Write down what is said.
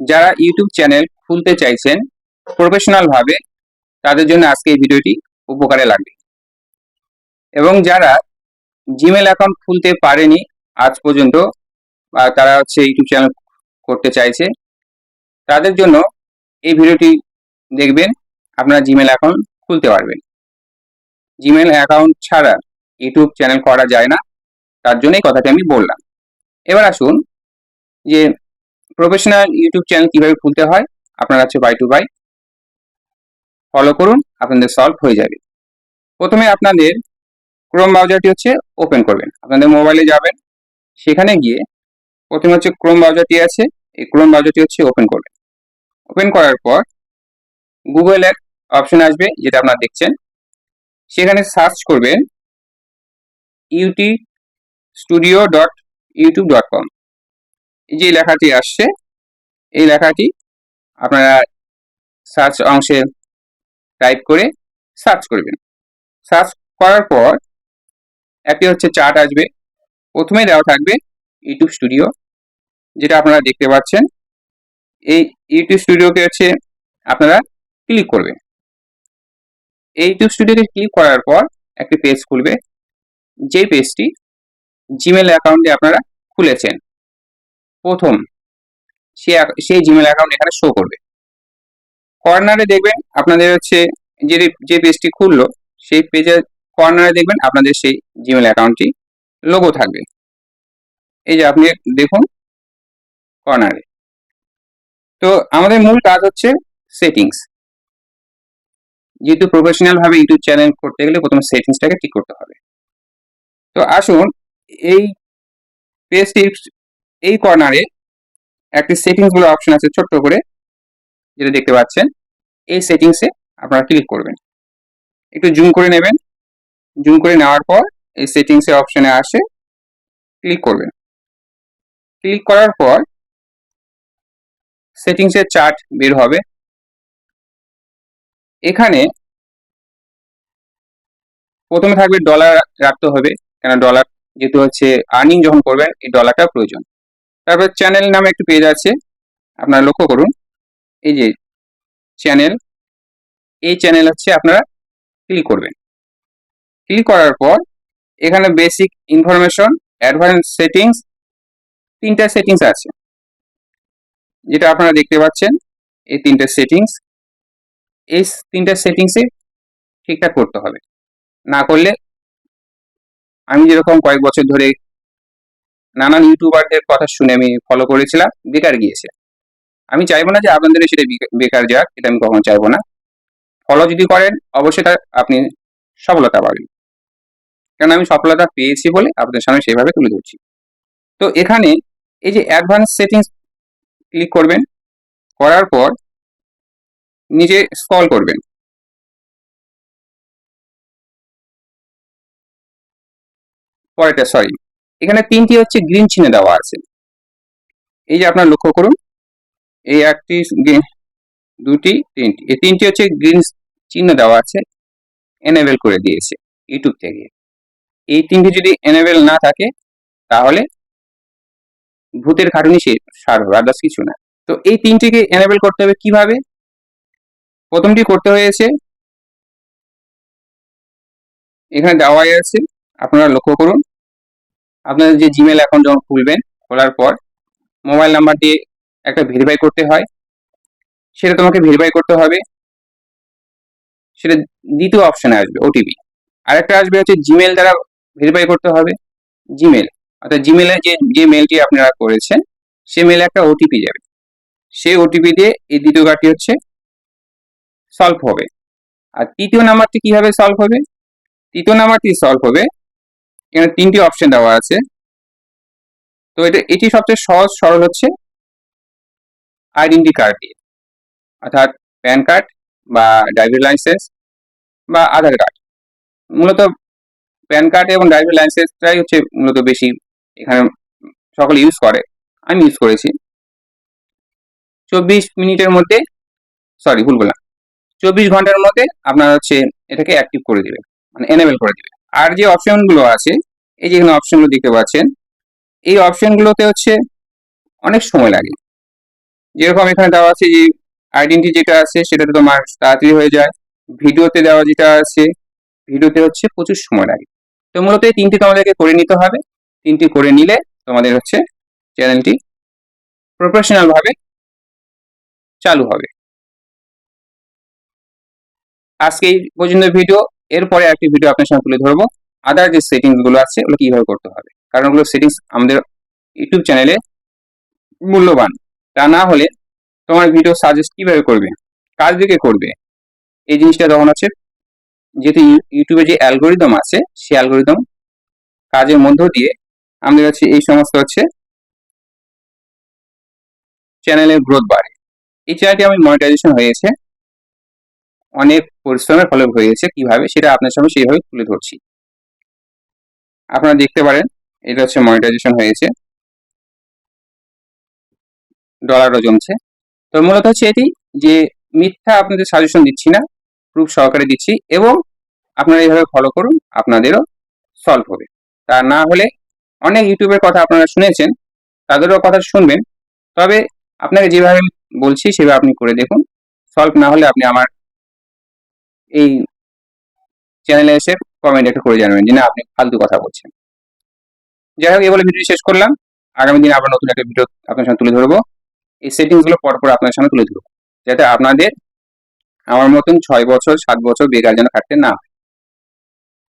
যারা YouTube channel খুলতে চাইছেন প্রফেশনাল ভাবে, তাদের জন্য আজকে এই ভিডিওটি উপকারে লাগবে। এবং যারা জিমেল অ্যাকাউন্ট খুলতে পারেনি আজ পর্যন্ত, বা তারা হচ্ছে ইউটিউব চ্যানেল করতে চাইছে, তাদের জন্য এই ভিডিওটি দেখবেন, আপনারা জিমেল অ্যাকাউন্ট খুলতে পারবেন। জিমেল অ্যাকাউন্ট ছাড়া ইউটিউব চ্যানেল করা যায় না, তার জন্যই কথাটি আমি বললাম। এবার আসুন যে প্রফেশনাল ইউটিউব চ্যানেল কীভাবে খুলতে হয়, আপনারা হচ্ছে বাই টু বাই ফলো করুন, আপনাদের সলভ হয়ে যাবে। প্রথমে আপনাদের ক্রোম ব্রাউজারটি হচ্ছে ওপেন করবেন। আপনাদের মোবাইলে যাবেন, সেখানে গিয়ে প্রথমে হচ্ছে ক্রোম ব্রাউজারটি আছে, এই ক্রোম ব্রাউজারটি হচ্ছে ওপেন করবেন। ওপেন করার পর গুগলের অপশন আসবে, যেটা আপনারা দেখছেন। সেখানে সার্চ করবেন YT studio dot YouTube dot com যে লেখাটি আসছে, এই লেখাটি আপনারা সার্চ অংশে টাইপ করে সার্চ করবেন। সার্চ করার পর একটি হচ্ছে চার্ট আসবে। প্রথমে দেওয়া থাকবে ইউটিউব স্টুডিও যেটা আপনারা দেখতে পাচ্ছেন। এই ইউটিউব স্টুডিওকে হচ্ছে আপনারা ক্লিক করবেন। এই ইউটিউব স্টুডিওতে ক্লিক করার পর একটি পেজ খুলবে। যে পেজটি জিমেল অ্যাকাউন্টে আপনারা খুলেছেন। প্রথম সে সেই জিমেল অ্যাকাউন্ট এখানে শো করবে। কর্নারে দেখবেন আপনাদের হচ্ছে যে যে পেজটি খুললো, সেই পেজের কর্নারে দেখবেন আপনাদের সেই জিমেল অ্যাকাউন্টটি লোগো থাকবে। এই যে আপনি দেখুন কর্নারে তো আমাদের মূল কাজ হচ্ছে সেটিংস যেহেতু প্রফেশনাল ভাবে ইউটিউব চ্যানেল করতে গেলে প্রথমে সেটিংসটাকে ঠিক করতে হবে। তো আসুন এই পেজটির এই কর্নারে একটি সেটিংস বলে অপশন আছে ছোট্ট করে, যেটা দেখতে পাচ্ছেন। এই সেটিংসে আপনারা ক্লিক করবেন। একটু জুম করে নেবেন। জুম করে নেওয়ার পর এই সেটিংসের অপশনে আসে ক্লিক করবেন। ক্লিক করার পর সেটিংসের চার্ট বের হবে। এখানে প্রথমে থাকবে ডলার রাখতে হবে, কেন ডলার যেহেতু হচ্ছে আর্নিং যখন করবেন, এই ডলারটা প্রয়োজন। তারপর চ্যানেল নামে একটি পেজ আছে, আপনারা লক্ষ্য করুন। এই যে চ্যানেল এই চ্যানেল হচ্ছে আপনারা ক্লিক করবেন। ক্লিক করার পর এখানে বেসিক ইনফরমেশন অ্যাডভান্স সেটিংস তিনটা সেটিংস আছে। যেটা আপনারা দেখতে পাচ্ছেন, এই তিনটা সেটিংস এই তিনটা সেটিংসে ঠিকঠাক করতে হবে। না করলে আমি যেরকম কয়েক বছর ধরে নানান ইউটিউবারদের কথা শুনে আমি ফলো করেছিলাম, বেকার গিয়েছে। আমি চাইব না যে আপনাদের সেটা বেকার যাক, এটা আমি কখনো চাইব না। ফলো যদি করেন, অবশ্যই তার আপনি সফলতা পাবেন। কারণ আমি সফলতা পেয়েছি বলে আপনাদের সামনে সেভাবে তুলে ধরছি। তো এখানে এই যে অ্যাডভান্স সেটিংস ক্লিক করবেন, করার পর নিচে স্ক্রল করবেন। পরেরটা সরি এখানে তিনটি হচ্ছে গ্রিন চিহ্ন দেওয়া আছে। এই যে আপনার লক্ষ্য করুন, এই একটি দুটি, তিনটি। এই তিনটি হচ্ছে গ্রিন চিহ্ন দেওয়া আছে এনেবেল করে দিয়েছে ইউটিউব থেকে। এই তিনটি যদি এনেবেল না থাকে, তাহলে ভূতের খাটুনি সে সার হবে আদার্স কিছু না। তো এই তিনটিকে এনেবেল করতে হবে কীভাবে? প্রথমটি করতে হয়েছে, এখানে দেওয়াই আছে, আপনারা লক্ষ্য করুন আপনাদের যে জিমেল অ্যাকাউন্ট যখন খুলবেন, খোলার পর মোবাইল নাম্বার দিয়ে একটা ভেরিফাই করতে হয়। সেটা তোমাকে ভেরিফাই করতে হবে। সেটা দ্বিতীয় অপশানে আসবে ওটিপি আরেকটা আসবে হচ্ছে জিমেল দ্বারা ভেরিফাই করতে হবে জিমেল অর্থাৎ জিমেলে যে যে মেলটি আপনারা করেছেন, সে মেলে একটা ওটিপি যাবে। সেই ওটিপি দিয়ে এই দ্বিতীয় কার্ডটি হচ্ছে সলভ হবে। আর তৃতীয় নাম্বারটি কীভাবে সলভ হবে? তৃতীয় নাম্বারটি সলভ হবে এখানে তিনটি অপশন দেওয়া আছে। তো এটা, এটি সবচেয়ে সহজ, সরল হচ্ছে আইডেন্টি কার্ড দিয়ে। অর্থাৎ প্যান কার্ড বা ড্রাইভিং লাইসেন্স বা আধার কার্ড মূলত প্যান কার্ড এবং ড্রাইভিং লাইসেন্সটাই হচ্ছে মূলত বেশি এখানে সকলে ইউজ করে। আমি ইউজ করেছি। চব্বিশ মিনিটের মধ্যে সরি ভুল বললাম। চব্বিশ ঘণ্টার মধ্যে আপনার হচ্ছে এটাকে অ্যাক্টিভ করে দিবে মানে এনেবেল করে দিবে আর যে অপশনগুলো আছে, এই যে এখানে অপশনগুলো দেখতে পাচ্ছেন, এই অপশনগুলোতে হচ্ছে অনেক সময় লাগে। যেরকম এখানে দেওয়া আছে যে আইডেন্টি যেটা আছে, সেটাতে তোমার তাড়াতাড়ি হয়ে যায়। ভিডিওতে দেওয়া যেটা আছে, ভিডিওতে হচ্ছে প্রচুর সময় লাগে। তো মূলত এই তিনটি তোমাদেরকে করে নিতে হবে। তিনটি করে নিলে তোমাদের হচ্ছে চ্যানেলটি প্রফেশনালভাবে চালু হবে। আজকে এই পর্যন্ত ভিডিও। এরপরে একটি ভিডিও আপনার সামনে তুলে ধরবো। আদার যে সেটিংসগুলো আছে, ওগুলো কীভাবে করতে হবে? কারণ ওগুলো সেটিংস আমাদের ইউটিউব চ্যানেলে মূল্যবান। তা না হলে তোমার ভিডিও সাজেস্ট কীভাবে করবে? কাজ দিকে করবে? এই জিনিসটা তখন হচ্ছে, যেহেতু ইউ- ইউটিউবে যে অ্যালগোরিদম আছে, সেই অ্যালগোরিদম কাজের মধ্য দিয়ে আমাদের কাছে এই সমস্ত হচ্ছে চ্যানেলের গ্রোথ বাড়ে। এই চ্যানেলটি আমি মনিটাইজেশন হয়েছে অনেক পরিশ্রমের ফলে হয়েছে কীভাবে, সেটা আপনার সামনে সেইভাবে তুলে ধরছি। আপনারা দেখতে পারেন, এটা হচ্ছে মনিটাইজেশন হয়েছে। ডলারও জমছে। তো মূলত হচ্ছে এটি যে মিথ্যা আপনাদের সাজেশন দিচ্ছি না প্রুফ সহকারে দিচ্ছি এবং আপনারা এইভাবে ফলো করুন, আপনাদেরও সলভ হবে। তা না হলে অনেক ইউটিউবের কথা আপনারা শুনেছেন, তাদেরও কথা শুনবেন। তবে আপনাকে যেভাবে বলছি সেভাবে আপনি করে দেখুন। সলভ না হলে আপনি আমার এই চ্যানেলে এসে কমেন্ট একটা করে জানাবেন যে না, আপনি ফালতু কথা বলছেন। যাই হোক, এই বলে ভিডিও শেষ করলাম। আগামী দিনে আবার নতুন একটা ভিডিও আপনার সামনে তুলে ধরবো। এই সেটিংসগুলো পরপর আপনার সামনে তুলে ধরবো, যাতে আপনাদের আমার মতন ছয় বছর, সাত বছর বেকার যেন কাটতে না হয়।